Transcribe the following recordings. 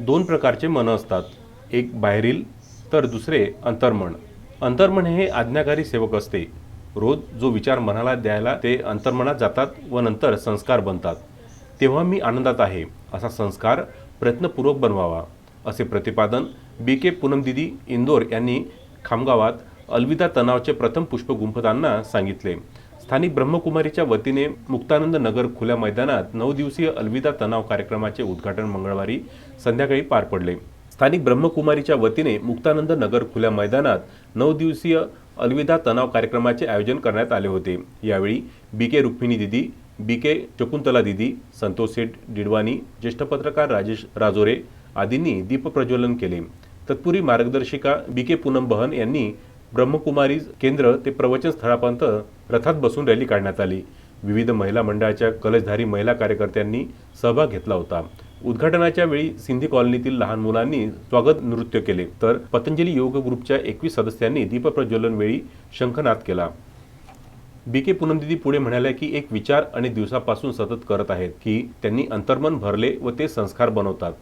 दोन प्रकारचे मन असतात. एक बाहेरील तर दुसरे अंतर्मन. अंतर्मन हे आज्ञाकारी सेवक असते. रोज जो विचार मनाला द्यायला ते अंतर्मनात जातात व नंतर संस्कार बनतात. तेव्हा मी आनंदात आहे असा संस्कार प्रयत्नपूर्वक बनवावा असे प्रतिपादन बी के पूनमदिदी इंदोर यांनी खामगावात अलविदा तणावचे प्रथम पुष्प गुंफताना सांगितले. स्थानिक ब्रह्मकुमारीच्या वतीने मुक्तानंद नगर खुल्या मैदानात नऊ दिवसीय अलविदा तणाव कार्यक्रमाचे उद्घाटन मंगळवारी संध्याकाळी पार पडले. स्थानिक ब्रह्मकुमारीच्या वतीने मुक्तानंद नगर खुल्या मैदानात नऊ दिवसीय अलविदा तणाव कार्यक्रमाचे आयोजन करण्यात आले होते. यावेळी बी के रुक्मिणी दिदी बी के शकुंतला दिदी संतोष सेठ डिडवाणी ज्येष्ठ पत्रकार राजेश राजोरे आदींनी दीपप्रज्वलन केले. तत्पूर्वी मार्गदर्शिका बी के पूनम बहन यांनी ब्रह्मकुमारी केंद्र ते प्रवचन स्थळापर्यंत रथात बसून रॅली काढण्यात आली. विविध महिला मंडळाच्या कलशधारी महिला कार्यकर्त्यांनी सहभाग घेतला होता. उद्घाटनाच्या वेळी सिंधी कॉलनीतील लहान मुलांनी स्वागत नृत्य केले. तर पतंजली योग ग्रुपच्या एकवीस सदस्यांनी दीपप्रज्वलन वेळी शंखनाद केला. बी के पूनमदिदी पुढे म्हणाल्या की एक विचार अनेक दिवसापासून सतत करत आहेत की त्यांनी अंतर्मन भरले व ते संस्कार बनवतात.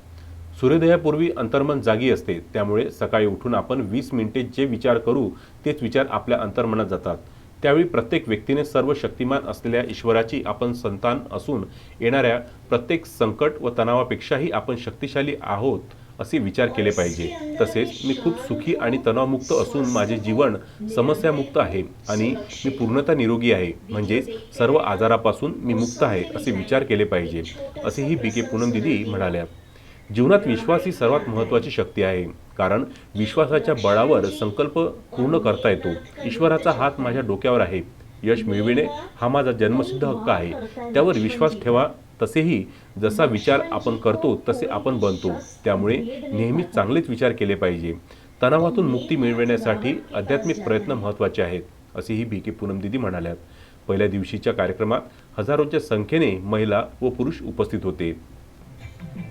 सूर्योदयापूर्वी अंतर्मन जागी असते त्यामुळे सकाळी उठून आपण वीस मिनिटे जे विचार करू तेच विचार आपल्या अंतर्मनात जातात. त्यावेळी प्रत्येक व्यक्तीने सर्व शक्तिमान असलेल्या ईश्वराची आपण संतान असून येणाऱ्या प्रत्येक संकट व तणावापेक्षाही आपण शक्तिशाली आहोत असे विचार केले पाहिजे. तसेच मी खूप सुखी आणि तणावमुक्त असून माझे जीवन समस्यामुक्त आहे आणि मी पूर्णतः निरोगी आहे. म्हणजेच सर्व आजारापासून मी मुक्त आहे असे विचार केले पाहिजे. असेही बी के पूनम दिदी म्हणाल्या. जीवनात विश्वास ही सर्वात महत्त्वाची शक्ती आहे. कारण विश्वासाच्या बळावर संकल्प पूर्ण करता येतो. ईश्वराचा हात माझ्या डोक्यावर आहे. यश मिळविणे हा माझा जन्मसिद्ध हक्क आहे. त्यावर विश्वास ठेवा. तसेही जसा विचार आपण करतो तसे आपण बनतो. त्यामुळे नेहमीच चांगलेच विचार केले पाहिजे. तणावातून मुक्ती मिळविण्यासाठी आध्यात्मिक प्रयत्न महत्त्वाचे आहेत असेही बी के. पूनमदिदी म्हणाल्यात. पहिल्या दिवशीच्या कार्यक्रमात हजारोच्या संख्येने महिला व पुरुष उपस्थित होते.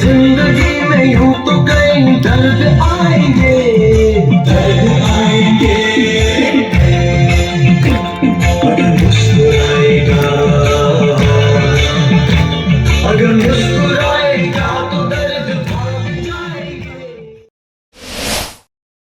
ज़िंदगी में यूँ तो कई आएँगे।